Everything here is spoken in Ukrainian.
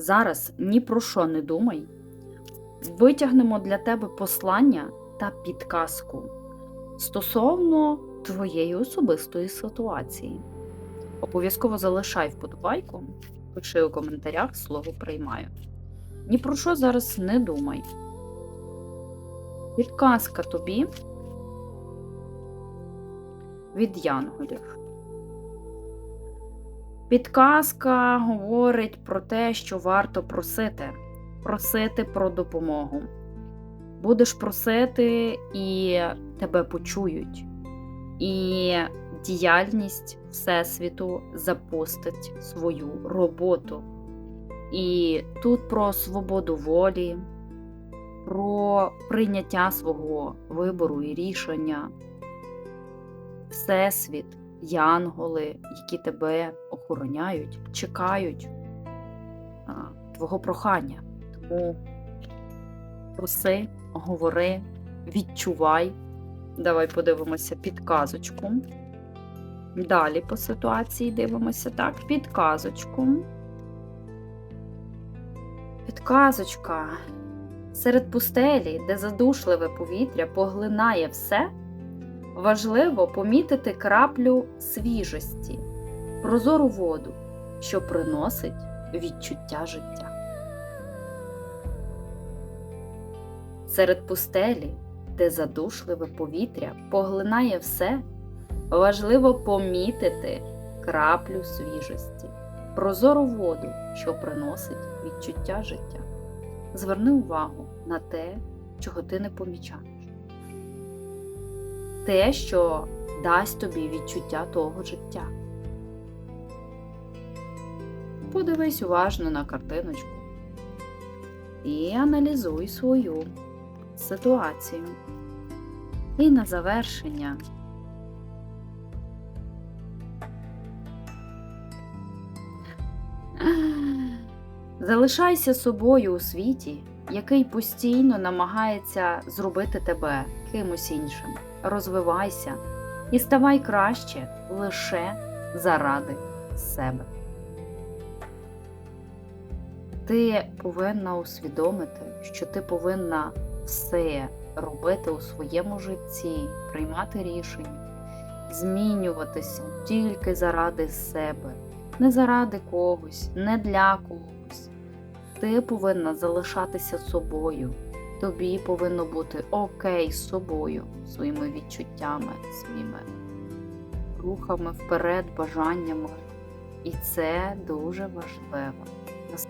Зараз ні про що не думай. Витягнемо для тебе послання та підказку стосовно твоєї особистої ситуації. Обов'язково залишай вподобайку, пиши у коментарях слово приймаю. Ні про що зараз не думай. Підказка тобі від янголів. Підказка говорить про те, що варто просити, просити про допомогу. Будеш просити і тебе почують. І діяльність Всесвіту запустить свою роботу. І тут про свободу волі, про прийняття свого вибору і рішення, Всесвіт, янголи, які тебе охороняють, чекають а, твого прохання. Тому проси, говори, відчувай. Давай подивимося підказочку. Далі по ситуації дивимося так, підказочку. Підказочка. Серед пустелі, де задушливе повітря поглинає все, важливо помітити краплю свіжості, прозору воду, що приносить відчуття життя. Серед пустелі, де задушливе повітря поглинає все, важливо помітити краплю свіжості, прозору воду, що приносить відчуття життя. Зверни увагу на те, чого ти не помічаєш. Те, що дасть тобі відчуття того життя. Подивись уважно на картиночку і аналізуй свою ситуацію. І на завершення залишайся собою у світі, який постійно намагається зробити тебе кимось іншим. Розвивайся і ставай краще лише заради себе. Ти повинна усвідомити, що ти повинна все робити у своєму житті, приймати рішення, змінюватися тільки заради себе, не заради когось, не для когось. Ти повинна залишатися собою. Тобі повинно бути окей з собою, своїми відчуттями, своїми рухами вперед, бажаннями. І це дуже важливо.